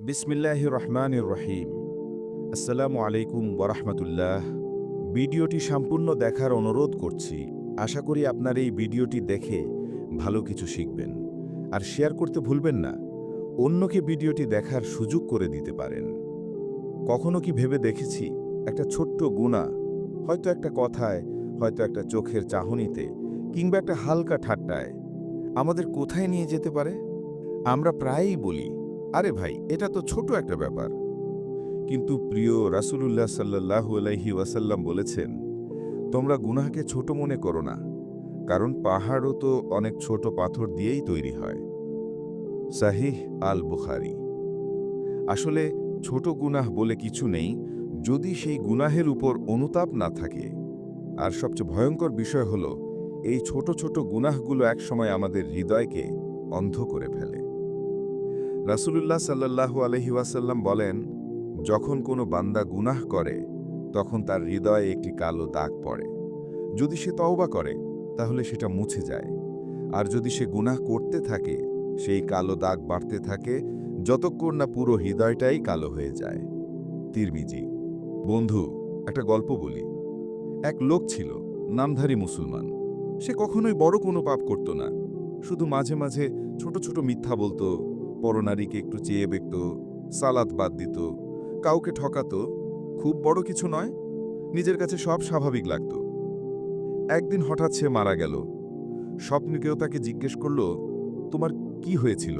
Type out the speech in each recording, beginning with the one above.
বিসমিল্লাহ রহমান রহিম আসসালামু আলাইকুম ওরহমতুল্লাহ ভিডিওটি সম্পূর্ণ দেখার অনুরোধ করছি। আশা করি আপনার এই ভিডিওটি দেখে ভালো কিছু শিখবেন। আর শেয়ার করতে ভুলবেন না। অন্যকে ভিডিওটি দেখার সুযোগ করে দিতে পারেন। কখনো কি ভেবে দেখেছি? একটা ছোট্ট গুণা, হয়তো একটা কথায়, হয়তো একটা চোখের চাহনিতে, কিংবা একটা হালকা ঠাট্টায়। আমাদের কোথায় নিয়ে যেতে পারে? আমরা প্রায়ই বলি আরে ভাই, এটা তো ছোট একটা ব্যাপার। কিন্তু প্রিয় রাসূলুল্লাহ সাল্লাল্লাহু আলাইহি ওয়াসাল্লাম বলেছেন, তোমরা গুনাহকে ছোট মনে করো না, কারণ পাহাড়ও তো অনেক ছোট পাথর দিয়েই তৈরি হয়। সাহিহ আল বুখারি আসলে ছোট গুনাহ বলে কিছু নেই, যদি সেই গুনাহের উপর অনুতাপ না থাকে। আর সবচেয়ে ভয়ঙ্কর বিষয় হল, এই ছোট ছোট গুনাহগুলো একসময় আমাদের হৃদয়কে অন্ধ করে ফেলে। রাসূলুল্লাহ সাল্লাল্লাহু আলহি ওয়াসাল্লাম বলেন, যখন কোনো বান্দা গুনাহ করে, তখন তার হৃদয়ে একটি কালো দাগ পড়ে। যদি সে তওবা করে, তাহলে সেটা মুছে যায়। আর যদি সে গুনাহ করতে থাকে, সেই কালো দাগ বাড়তে থাকে, যতক্ষণ না পুরো হৃদয়টাই কালো হয়ে যায়। তিরমিজি, বন্ধু, একটা গল্প বলি। এক লোক ছিল, নামধারী মুসলমান। সে কখনোই বড় কোনো পাপ করত না। শুধু মাঝে মাঝে ছোট ছোট মিথ্যা বলতো পরনারীকে একটু চেয়ে বেকত সালাত বাদ দিত, কাউকে ঠকাত, খুব বড় কিছু নয়, নিজের কাছে সব স্বাভাবিক লাগত। একদিন হঠাৎ সে মারা গেল। স্বপ্নকেও তাকে জিজ্ঞেস করল, তোমার কি হয়েছিল?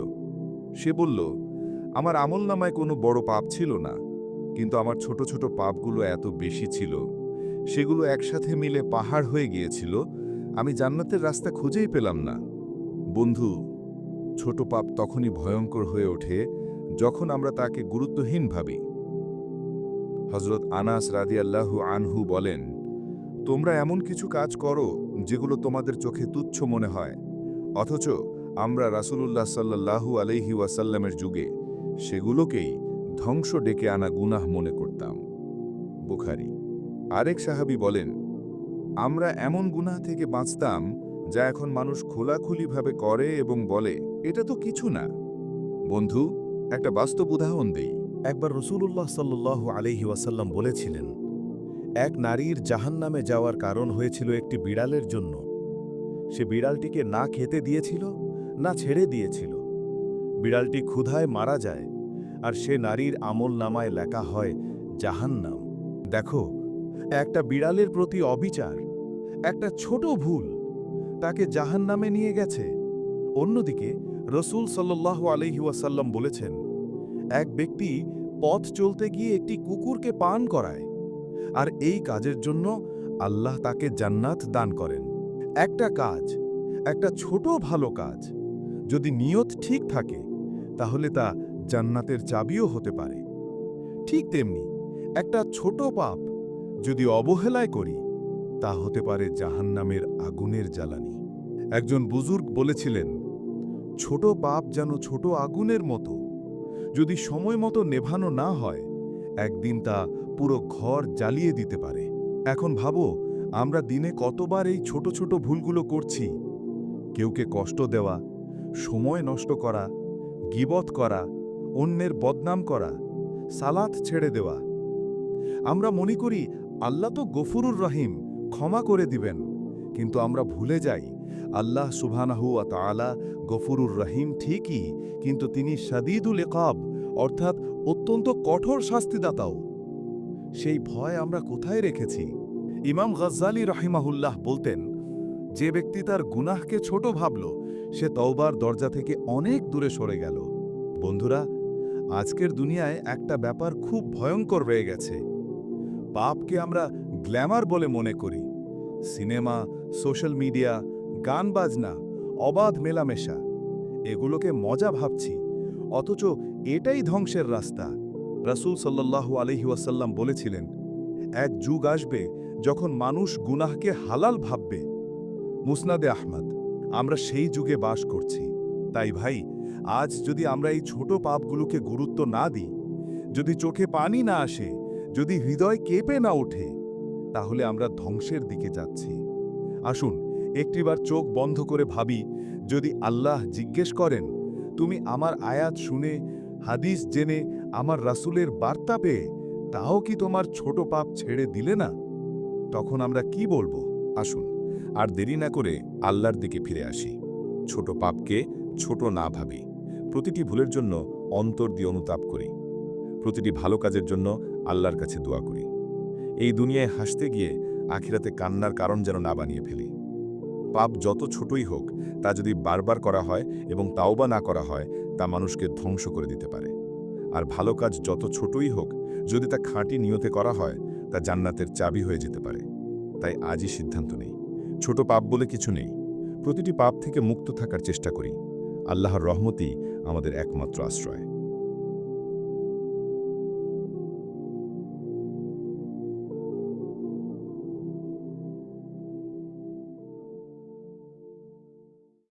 সে বলল, আমার আমল নামায় কোনো বড় পাপ ছিল না, কিন্তু আমার ছোট ছোট পাপগুলো এত বেশি ছিল। সেগুলো একসাথে মিলে পাহাড় হয়ে গিয়েছিল, আমি জান্নাতের রাস্তা খুঁজেই পেলাম না। বন্ধু ছোট পাপ তখনই ভয়ঙ্কর হয়ে ওঠে যখন আমরা তাকে গুরুত্বহীন ভাবি। হজরত আনাস রাদিয়াল্লাহু আনহু বলেন, তোমরা এমন কিছু কাজ করো যেগুলো তোমাদের চোখে তুচ্ছ মনে হয়, অথচ আমরা রাসূলুল্লাহ সাল্লাল্লাহু আলাইহি ওয়াসাল্লামের যুগে সেগুলোকেই ধ্বংস ডেকে আনা গুনাহ মনে করতাম। বুখারি। আরেক সাহাবী বলেন, আমরা এমন গুনাহ থেকে বাঁচতাম যা এখন মানুষ খোলাখুলিভাবে করে এবং বলে, এটা তো কিছু না। বন্ধু, একটা বাস্তব উদাহরণ দেই। একবার রসুল্লাহ সাল্লু আলহি ওয়াসাল্লাম বলেছিলেন, এক নারীর জাহান্নামে যাওয়ার কারণ হয়েছিল একটি বিড়ালের জন্য। সে বিড়ালটিকে না খেতে দিয়েছিল, না ছেড়ে দিয়েছিল। বিড়ালটি ক্ষুধায় মারা যায়, আর সে নারীর আমল নামায় লেখা হয়, জাহান্নাম। দেখো, একটা বিড়ালের প্রতি অবিচার, একটা ছোট ভুল তাকে জাহান্নামে নিয়ে গেছে। অন্যদিকে রসুল সাল্লাহ আলহি ওয়াসাল্লাম বলেছেন, এক ব্যক্তি পথ চলতে গিয়ে একটি কুকুরকে পান করায়, আর এই কাজের জন্য আল্লাহ তাকে জান্নাত দান করেন। একটা কাজ, একটা ছোট ভালো কাজ, যদি নিয়ত ঠিক থাকে, তাহলে তা জান্নাতের চাবিও হতে পারে। ঠিক তেমনি একটা ছোট পাপ যদি অবহেলায় করি তা হতে পারে জাহান্নামের আগুনের জ্বালানি। একজন বুজুর্গ বলেছিলেন, ছোট পাপ যেন ছোট আগুনের মতো। যদি সময় মতো নেভানো না হয়, একদিন তা পুরো ঘর জ্বালিয়ে দিতে পারে। এখন ভাবো, আমরা দিনে কতবার এই ছোট ছোট ভুলগুলো করছি। কেউকে কষ্ট দেওয়া, সময় নষ্ট করা, গিবত করা, অন্যের বদনাম করা, সালাত ছেড়ে দেওয়া। আমরা মনে করি, আল্লাহ তো গফুরুর রহিম। ক্ষমা করে দিবেন, কিন্তু আমরা ভুলে যাই। আল্লাহ সুবহানাহু ওয়া তাআলা গফুরুর রহিম ঠিকই, কিন্তু তিনি সাদিদুল একাব অর্থাৎ অত্যন্ত কঠোর শাস্তিদাতাও। সেই ভয় আমরা কোথায় রেখেছি? ইমাম গজ্জালি রহিমাহুল্লাহ বলতেন, যে ব্যক্তি তার গুনাহকে ছোট ভাবল, সে তওবার দরজা থেকে অনেক দূরে সরে গেল। বন্ধুরা, আজকের দুনিয়ায় একটা ব্যাপার খুব ভয়ঙ্কর রয়ে গেছে। পাপকে আমরা গ্ল্যামার বলে মনে করি। সিনেমা, সোশ্যাল মিডিয়া, গান বাজনা, অবাধ মেলামেশা, এগুলোকে মজা ভাবছি। অথচ এটাই ধ্বংসের রাস্তা। রাসূল সাল্লাল্লাহু আলহি ওয়াসাল্লাম বলেছিলেন, এক যুগ আসবে যখন মানুষ গুনাহকে হালাল ভাববে। মুসনাদে আহমদ, আমরা সেই যুগে বাস করছি। তাই ভাই, আজ যদি আমরা এই ছোট পাপগুলোকে গুরুত্ব না দিই, যদি চোখে পানি না আসে, যদি হৃদয় কেঁপে না ওঠে তাহলে আমরা ধ্বংসের দিকে যাচ্ছি। আসুন, একটিবার চোখ বন্ধ করে ভাবি, যদি আল্লাহ জিজ্ঞেস করেন, তুমি আমার আয়াত শুনে, হাদিস জেনে আমার রাসূলের বার্তা পেয়ে, তাও কি তোমার ছোট পাপ ছেড়ে দিলে না? তখন আমরা কি বলব? আসুন, আর দেরি না করে আল্লাহর দিকে ফিরে আসি। ছোট পাপকে ছোট না ভাবি। প্রতিটি ভুলের জন্য অন্তর দিয়ে অনুতাপ করি। প্রতিটি ভালো কাজের জন্য আল্লাহর কাছে দোয়া করি। এই দুনিয়ায় হাসতে গিয়ে আখিরাতে কান্নার কারণ যেন না বানিয়ে ফেলি। পাপ যত ছোটই হোক, তা যদি বারবার করা হয় এবং তাওবা না করা হয়, তা মানুষকে ধ্বংস করে দিতে পারে। আর ভালো কাজ যত ছোটই হোক, যদি তা খাঁটি নিয়তে করা হয়, তা জান্নাতের চাবি হয়ে যেতে পারে। তাই আজই সিদ্ধান্ত নেই। ছোট পাপ বলে কিছু নেই। প্রতিটি পাপ থেকে মুক্ত থাকার চেষ্টা করি। আল্লাহর রহমতই আমাদের একমাত্র আশ্রয়।